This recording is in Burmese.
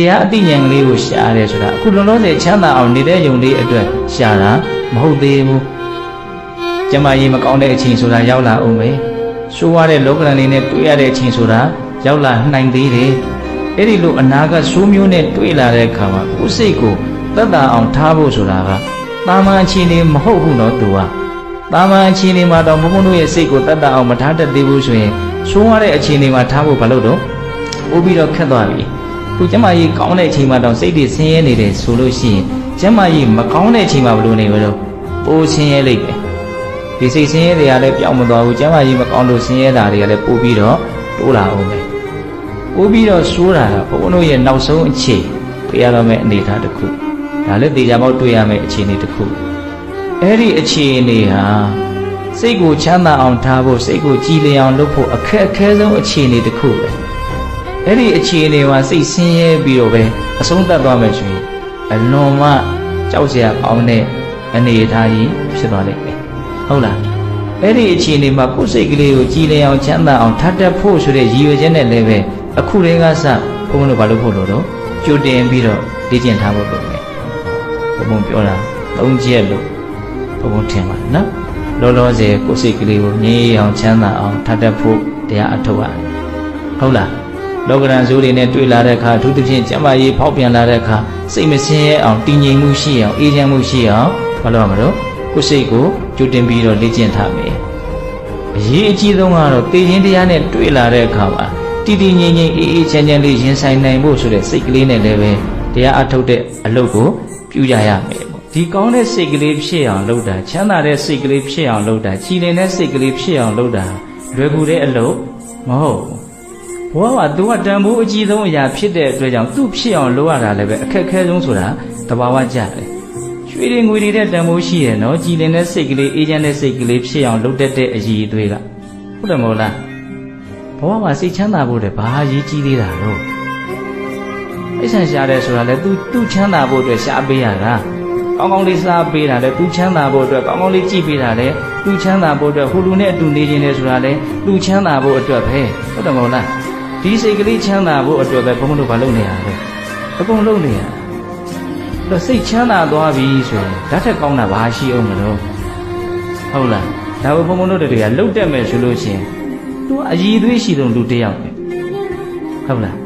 တရားအသိဉာဏ်ကလေးကိုရှားရတယ်ဆိုတာအခုလုံးလုံးစေချမ်းသာအောင်နေတဲ့ယုံလေးအတွက်ရှာတာမဟုတ်သေးဘူးကျမကြီးမကောင်းတဲ့အချိန်ဆိုတာရောက်လာအောင်ပဲဆိုးရတဲ့လောကရန်လေးနဲ့တွေ့ရတဲ့အချိန်ဆိုတာရောက်လာနိုင်သေးတယ်အဲ့ဒီလိုအနာကဆိုးမျိုးနဲ့တွေ့လာတဲ့အခါမှာကိုယ်စိတ်ကိုသက်သာအောင်ထားဖို့ဆိုတာကတာမန်အခြေအနေမဟုတ်ဘူးနော်သူကတာမန်အခြေအနေမှာတော့ဘုံဘုံတို့ရဲ့စိတ်ကိုသက်သာအောင်မထားတတ်သေးဘူးဆိုရင်ဆိုးရတဲ့အခြေအနေမှာထားဖို့ဘာလို့တော့ပို့ပြီးတော့ခက်သွားပြီ ခုကျမကြီးကောင်းတဲ့အချိန်မှတော့စိတ်တွေဆင်းရဲနေတယ်ဆိုလို့ရှိရင်ကျမကြီးမကောင်းတဲ့အချိန်မှဘယ်လိုနေမလို့ပိုဆင်းရဲလိမ့်မယ်ဒီစိတ်ဆင်းရဲတွေကလည်းပြောင်းမသွားဘူးကျမကြီးမကောင်းလို့ဆင်းရဲတာတွေကလည်းပိုပြီးတော့တိုးလာအောင်ပဲပိုပြီးတော့ဆိုးတာကဘုန်းဘုန်းတို့ရဲ့နောက်ဆုံးအခြေတွေ့ရတော့မယ့်အနေအထားတစ်ခုဒါလည်းတေချာပေါက်တွေ့ရမယ့်အခြေအနေတစ်ခုအဲ့ဒီအခြေအနေဟာစိတ်ကိုချမ်းသာအောင်ထားဖို့စိတ်ကိုကြည်လင်အောင်လုပ်ဖို့အခက်အခဲဆုံးအခြေအနေတစ်ခုပဲ အဲ့ဒီအခြေအနေမှာစိတ်ဆင်းရဲပြီးတော့ပဲအဆုံးသတ်သွားမယ်ဆိုရင်အလွန်မှကြောက်စရာကောင်းတဲ့အနေအထားကြီးဖြစ်သွားလိမ့်မယ်ဟုတ်လားအဲ့ဒီအခြေအနေမှာကိုယ်စိတ်ကလေးကိုကြည်လင်အောင်ချမ်းသာအောင်ထပ်တက်ဖို့ဆိုတဲ့ရည်ရွယ်ချက်နဲ့လည်းပဲအခုတည်းကစဘုန်းဘုန်းတို့ဘာလို့ဖို့လို့တော့ကြိုတင်ပြီးတော့လေ့ကျင့်ထားဖို့လုပ်မယ်ဘုန်းဘုန်းပြောတာသုံးချက်လို့ဘုန်းဘုန်းထင်ပါနော်လောလောဆယ်ကိုယ်စိတ်ကလေးကိုငြိမ်းအောင်ချမ်းသာအောင်ထပ်တက်ဖို့တရားအထုတ်ရတယ်ဟုတ်လား လောကရန်ဇိုးတွေနဲ့တွေ့လာတဲ့အခါအထူးသဖြင့်ကျမကြီးဖောက်ပြန်လာတဲ့အခါစိတ်မဆင်းရဲအောင်တည်ငြိမ်မှုရှိအောင်အေးချမ်းမှုရှိအောင်ဘာလို့ရမလို့ကိုယ်စိတ်ကိုကြိုတင်ပြီးတော့လေ့ကျင့်ထားမယ်အရေးအကြီးဆုံးကတော့တည်ခြင်းတရားနဲ့တွေ့လာတဲ့အခါမှာတည်တည်ငြိမ်ငြိမ်အေးအေးချမ်းချမ်းလေးရင်ဆိုင်နိုင်ဖို့ဆိုတဲ့စိတ်ကလေးနဲ့လည်းပဲတရားအထုတ်တဲ့အလုပ်ကိုပြုကြရမယ်ပေါ့ဒီကောင်းတဲ့စိတ်ကလေးဖြစ်အောင်လုပ်တာချမ်းသာတဲ့စိတ်ကလေးဖြစ်အောင်လုပ်တာကြည်လင်တဲ့စိတ်ကလေးဖြစ်အောင်လုပ်တာလွယ်ကူတဲ့အလုပ်မဟုတ်ဘူး ဘဝကသူကတန်ဖိုးအကြီးဆုံးအရာဖြစ်တဲ့အတွက်ကြောင့်သူ့ဖြစ်အောင်လုပ်ရတာလည်းပဲအခက်အခဲဆုံးဆိုတာတဘာဝကြတယ်ရွှေတွေငွေတွေတဲ့တန်ဖိုးရှိရနော်ကြည်လင်တဲ့စိတ်ကလေးအေးချမ်းတဲ့စိတ်ကလေးဖြစ်အောင်လုပ်တတ်တဲ့အရည်အသွေးကဟုတ်တယ်မဟုတ်လားဘဝမှာစိတ်ချမ်းသာဖို့တဲ့ဘာအရေးကြီးသေးတာလို့အိဆန်ရှာတယ်ဆိုတာလေသူသူချမ်းသာဖို့အတွက်ရှားပေးရတာကောင်းကောင်းလေးစားပေးတာလေသူချမ်းသာဖို့အတွက်ကောင်းကောင်းလေးကြည့်ပေးတာလေသူချမ်းသာဖို့အတွက်ဟိုလူနဲ့အတူနေခြင်းလေဆိုတာလေသူချမ်းသာဖို့အတွက်ပဲဟုတ်တယ်မဟုတ်လား ဒီစိတ်ကလေးချမ်းသာဖို့အတွက်ပဲဘုန်းဘုန်းတို့မလုပ်နေရဘူးအကုန်လုပ်နေရအဲ့တော့စိတ်ချမ်းသာသွားပြီဆိုရင်ဓာတ်ထက်ကောင်းတာဘာရှိအောင်မလို့ဟုတ်လားဒါဘုန်းဘုန်းတို့တွေကလှုပ်တက်မယ်ဆိုလို့ရှိရင် तू အည်သွေးရှိတဲ့လူတစ်ယောက်ပဲဟုတ်လား